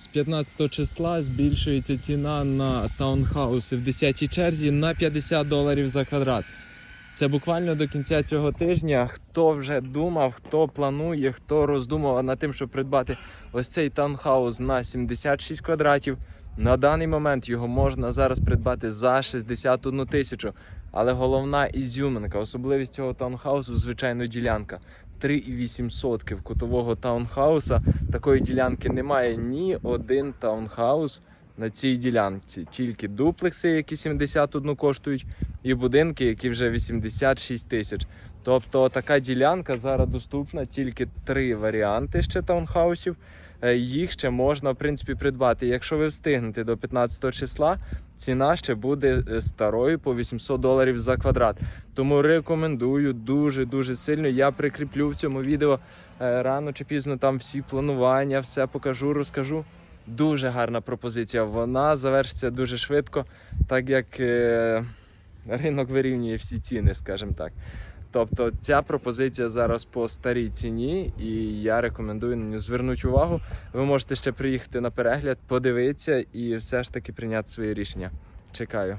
З 15 числа збільшується ціна на таунхауси в 10-й черзі на 50 доларів за квадрат. Це буквально до кінця цього тижня. Хто вже думав, хто планує, хто роздумував над тим, щоб придбати ось цей таунхаус на 76 квадратів. На даний момент його можна зараз придбати за 61 тисячу. Але головна ізюминка, особливість цього таунхаусу, звичайно, ділянка. 3,8 сотків кутового таунхауса. Такої ділянки немає ні один таунхаус на цій ділянці. Тільки дуплекси, які 71 коштують, і будинки, які вже 86 тисяч. Тобто така ділянка зараз доступна тільки три варіанти ще таунхаусів. Е, Їх ще можна в принципі придбати. Якщо ви встигнете до 15 числа, ціна ще буде е, старою по 800 доларів за квадрат. Тому рекомендую дуже дуже сильно. Я прикріплю в цьому відео е, рано чи пізно там всі планування, все покажу, розкажу. Дуже гарна пропозиція. Вона завершиться дуже швидко, так як е, ринок вирівнює всі ціни, скажімо так. Тобто ця пропозиція зараз по старій ціні, і я рекомендую на нього звернути увагу. Ви можете ще приїхати на перегляд, подивитися і все ж таки прийняти своє рішення. Чекаю.